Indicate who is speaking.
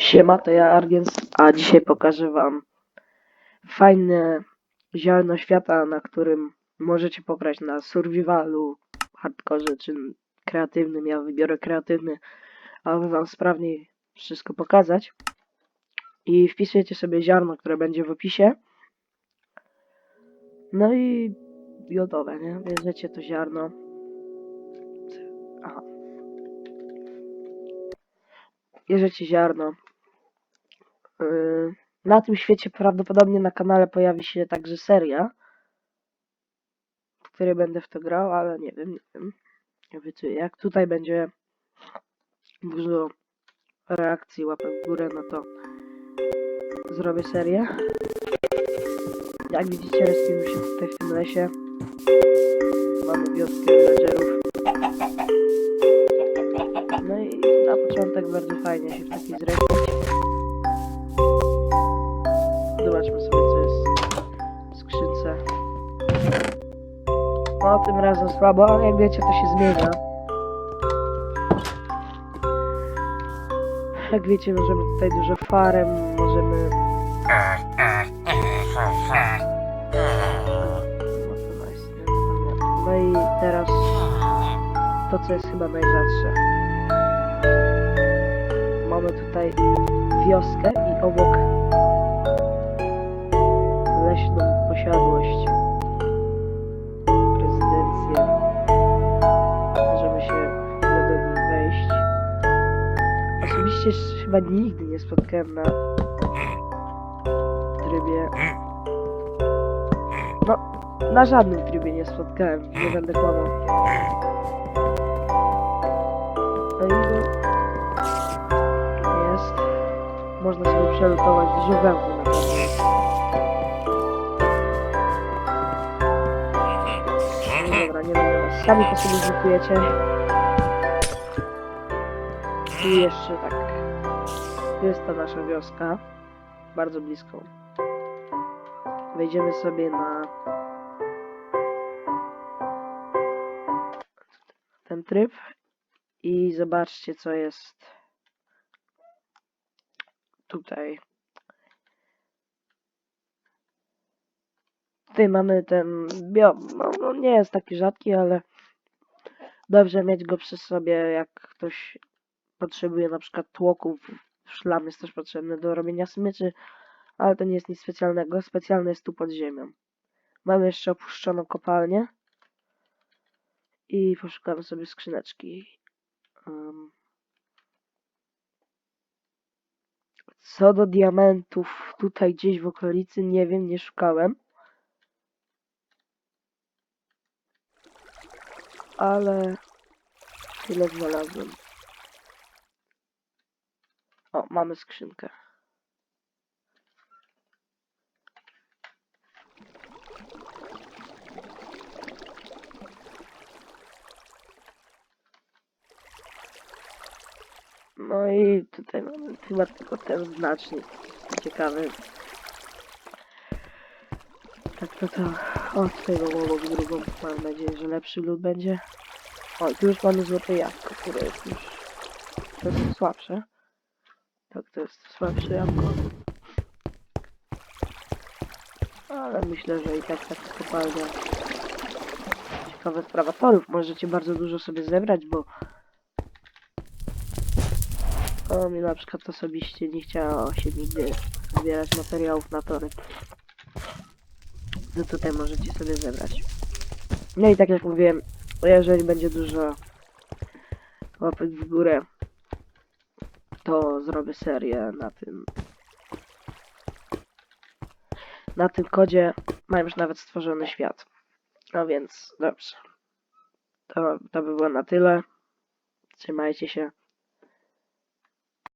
Speaker 1: Siema, to ja Argens, a dzisiaj pokażę wam fajne ziarno świata, na którym możecie pograć na survivalu, hardkorze czy kreatywnym. Ja wybiorę kreatywny, aby wam sprawniej wszystko pokazać. I wpisujecie sobie ziarno, które będzie w opisie. No i gotowe, nie? Bierzecie to ziarno. Aha. Bierzecie ziarno. Yy, Na tym świecie prawdopodobnie na kanale pojawi się także seria, w której będę w to grał, ale nie wiem, nie wiem. Obiecuję. Jak tutaj będzie dużo reakcji, łapek w górę, no to zrobię serię. Jak widzicie, respimy się tutaj w tym lesie. Mamy wioskę villagerów. No i na początek bardzo fajnie się w taki zrespić. No tym razem słabo, ale jak wiecie to się zmienia. Jak wiecie możemy tutaj dużo farem, możemy... No i teraz to co jest chyba najrzadsze. Mamy tutaj wioskę i obok leśną posiadłość. Jeszcze chyba nigdy nie spotkałem na trybie. No, na żadnym trybie nie spotkałem, nie będę kłamał. No i jest. Można sobie przelutować dużo węglu na pewno. No dobra, nie będę. Sami to sobie zlutujecie. I jeszcze tak. Jest ta nasza wioska. Bardzo blisko. Wejdziemy sobie na ten tryb i zobaczcie co jest tutaj. Tutaj mamy ten biom. No, no nie jest taki rzadki, ale dobrze mieć go przy sobie, jak ktoś potrzebuje na przykład tłoków. Szlam jest też potrzebny do robienia smyczy, ale to nie jest nic specjalnego. Specjalne jest tu pod ziemią. Mamy jeszcze opuszczoną kopalnię i poszukamy sobie skrzyneczki. Em, Co do diamentów tutaj gdzieś w okolicy, nie wiem, nie szukałem. Ale tyle znalazłem. Mamy skrzynkę. No i tutaj mamy chyba tylko ten znacznik ciekawy. Tak to to. O, tutaj mam obok drugą. Mam nadzieję, że lepszy lód będzie. O, tu już mamy złote jabłko, które jest już jest słabsze. Tak, to jest słabsze jabłko. Ale myślę, że i tak tak kopalnia. Ciekawa sprawa torów. Możecie bardzo dużo sobie zebrać, bo o, mi na przykład osobiście nie chciało się nigdy zbierać materiałów na tory. To tutaj możecie sobie zebrać. No i tak jak mówiłem, jeżeli będzie dużo łapek w górę, to zrobię serię na tym na tym kodzie mam już nawet stworzony świat. No więc dobrze. To, to by było na tyle. Trzymajcie się.